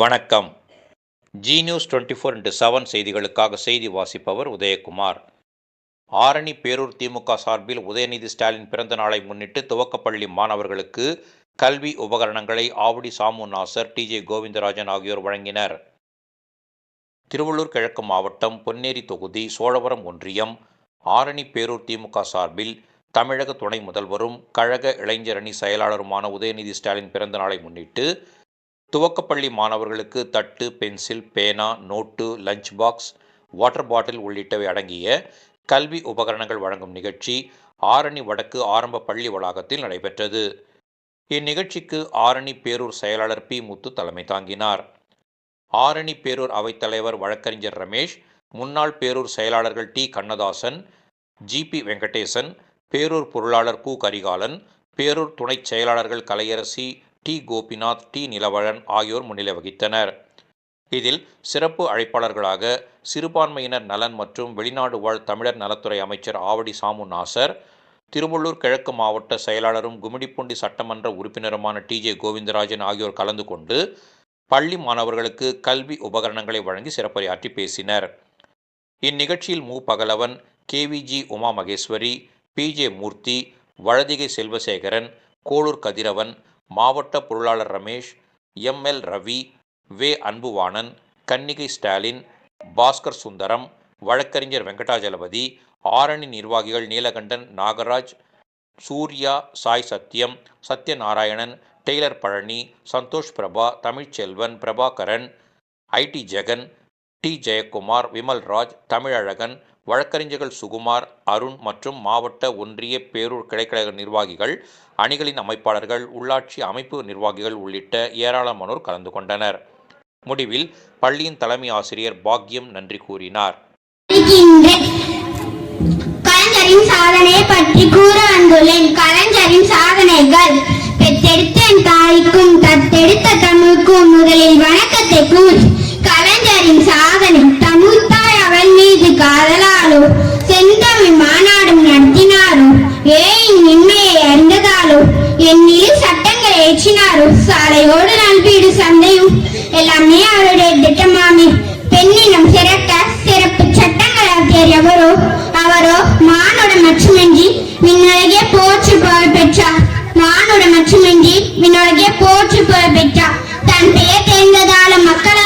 வணக்கம். Zee news twenty four into seven செய்திகளுக்காக செய்தி வாசிப்பவர் உதயகுமார். ஆரணி பேரூர் திமுக சார்பில் உதயநிதி ஸ்டாலின் பிறந்த நாளை முன்னிட்டு துவக்கப்பள்ளி மாணவர்களுக்கு கல்வி உபகரணங்களை ஆவடி சாமு நாசர் டிஜே கோவிந்தராஜன் ஆகியோர் வழங்கினர். திருவள்ளூர் கிழக்கு மாவட்டம் பொன்னேரி தொகுதி சோழவரம் ஒன்றியம் ஆரணி பேரூர் திமுக சார்பில் தமிழக துணை முதல்வரும் கழக இளைஞரணி செயலாளருமான உதயநிதி ஸ்டாலின் பிறந்த நாளை முன்னிட்டு துவக்கப்பள்ளி மாணவர்களுக்கு தட்டு பென்சில் பேனா note lunch box water bottle உள்ளிட்டவை அடங்கிய கல்வி உபகரணங்கள் வழங்கும் நிகழ்ச்சி ஆரணி வடக்கு ஆரம்ப பள்ளி வளாகத்தில் நடைபெற்றது. இந்நிகழ்ச்சிக்கு ஆரணி பேரூர் செயலாளர் பி. முத்து தலைமை தாங்கினார். ஆரணி பேரூர் அவைத்தலைவர் வழக்கறிஞர் ரமேஷ் முன்னாள் பேரூர் செயலாளர்கள் டி. கண்ணதாசன் ஜிபி வெங்கடேசன் பேரூர் பொருளாளர் கு. கரிகாலன் பேரூர் துணைச் செயலாளர்கள் கலையரசி டி. கோபிநாத் டி. நிலவழன் ஆகியோர் முன்னிலை வகித்தனர். இதில் சிறப்பு அழைப்பாளர்களாக சிறுபான்மையினர் நலன் மற்றும் வெளிநாடு வாழ் தமிழர் நலத்துறை அமைச்சர் ஆவடி சாமு நாசர் திருவள்ளூர் கிழக்கு மாவட்ட செயலாளரும் கும்மிடிப்பூண்டி சட்டமன்ற உறுப்பினருமான டிஜே கோவிந்தராஜன் ஆகியோர் கலந்து கொண்டு பள்ளி மாணவர்களுக்கு கல்வி உபகரணங்களை வழங்கி சிறப்புரையாற்றி பேசினர். இந்நிகழ்ச்சியில் மு. பகலவன் கேவிஜி உமா மகேஸ்வரி பிஜே மூர்த்தி வழதிகை செல்வசேகரன் கோளூர் கதிரவன் மாவட்ட பொருளாளர் ரமேஷ் எம்எல் ரவி வே. அன்புவாணன் கன்னிகை ஸ்டாலின் பாஸ்கர் சுந்தரம் வழக்கறிஞர் வெங்கடாஜலபதி ஆரணி நிர்வாகிகள் Neelakandan Nagaraj Surya Sai Sathyam Sathyanarayanan tailor Palani Santhosh Prabha Tamilselvan Prabhakaran IT Jegan T. Jayakumar Vimalraj Thamizhazhagan வழக்கறிஞர்கள் சுகுமார் அருண் மற்றும் மாவட்ட ஒன்றிய பேரூர் கிளைக்கழக நிர்வாகிகள் அணிகளின் அமைப்பாளர்கள் உள்ளாட்சி அமைப்பு நிர்வாகிகள் உள்ளிட்ட ஏராளமானோர் கலந்து கொண்டனர். முடிவில் பள்ளியின் தலைமை ஆசிரியர் பாக்யம் நன்றி கூறினார். கலைஞரின் சாதனையை பற்றி கூற வந்துள்ளேன். கலைஞரின் சாதனைகள் பெற்றெடுத்த என் தாய்க்கும் தத்தெடுத்த தமிழுக்கும் முதலில் வணக்கத்தை கூறி அறிந்ததாலோ எண்ணில் சட்டங்களை ஏற்றினாரோ? சாலையோடு நல்வீடு சந்தையும் எல்லாமே அவருடைய திட்டமாமே. பெண்ணினம் சிறக்க சிறப்பு சட்டங்கள் ஆக்கியர் எவரோ? அவரோ மானுட மட்டுமின்றி விண்ணுலகே போற்று புகழ் பெற்றார். மானுட மட்டுமின்றி விண்ணுலகே போற்று புகழ் பெற்றார். தன் பெயர் தெரிந்ததால மக்கள்